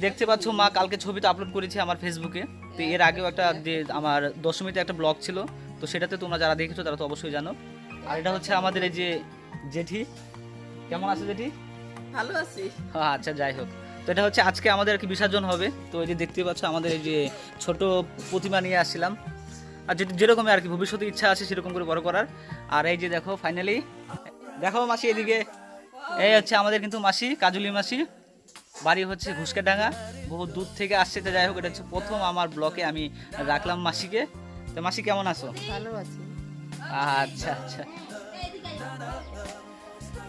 দেখতে পাচ্ছ মা কালকে ছবিটা আপলোড করেছি আমার ফেসবুকে তো এর আগেও একটা যে আমার দশমীতে একটা ব্লগ ছিল। তো সেটাতে তোমরা যারা দেখেছ তারা তো অবশ্যই জানো। আর এটা হচ্ছে আমাদের এই যে জেঠি। কেমন আছে জেঠি? ভালো আছি। হ্যাঁ আচ্ছা যাই হোক। তো এটা হচ্ছে আজকে আমাদের আর কি বিসর্জন হবে। তো এই যে দেখতে পাচ্ছ আমাদের এই যে ছোট প্রতিমা নিয়ে আসছিলাম। আর যে- যেরকমই আর কি ভবিষ্যতে ইচ্ছা আছে সেরকম করে বড় করার। আর এই যে দেখো ফাইনালি দেখো মাসি এদিকে। এই হচ্ছে আমাদের কিন্তু মাসি কাজুলি মাসি। বাড়ি হচ্ছে ঘুসকাডাঙ্গা বহু দূর থেকে আসছে তো যাই হোক এটা হচ্ছে প্রথম আমার ব্লকে আমি রাখলাম মাসিকে। তো মাসি কেমন আছো? ভালো আছি। আচ্ছা আচ্ছা।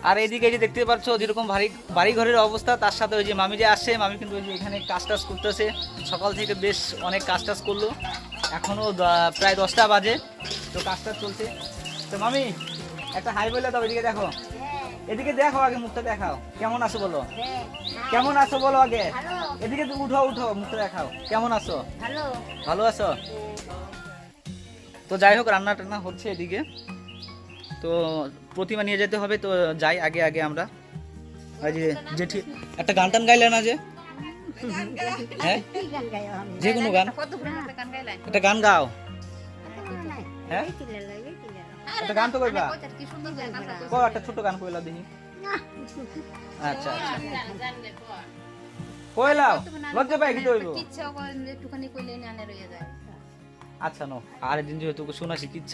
আর এইদিকে এই যে দেখতে পাচ্ছ যেরকম বাড়ি বাড়ি ঘরের অবস্থা তার সাথে ওই যে মামি যে আসছে মামি কিন্তু ওই যে এখানে কাজ টাজ করতেছে। সকাল থেকে বেশ অনেক কাজ টাজ করল। এখনও দ- প্রায় দশটা বাজে তো কাজ টাজ চলছে। তো মামি একটা হাই বলে দাও এদিকে দেখো। এদিকে দেখো আগে মুখটা দেখাও। কেমন আছো বলো? কেমন আছো বলো আগে? এদিকে তো উঠো উঠো মুখটা দেখাও। কেমন আছো? ভালো। ভালো আছো? তো যাই হোক রান্না টান্না হচ্ছে এদিকে। তো প্রতিমা নিয়ে যেতে হবে তো যাই আগে আগে আমরা। যে জেঠি একটা গান টান গাইলে না যে? হ্যাঁ? যে কোনো গান। একটা গান গাও। হ্যাঁ? হ্যাঁ? একটা গান তো কইবা? কি কো একটা ছোট গান কইলা দেখি। আচ্ছা আচ্ছা। কইলাও লজ্জা পাই কি হইব ইচ্ছা একটুখানি কইলে আনে রইয়া যায়। আচ্ছা নো আর দিন যেহেতু শোনাছি শিখিচ্ছা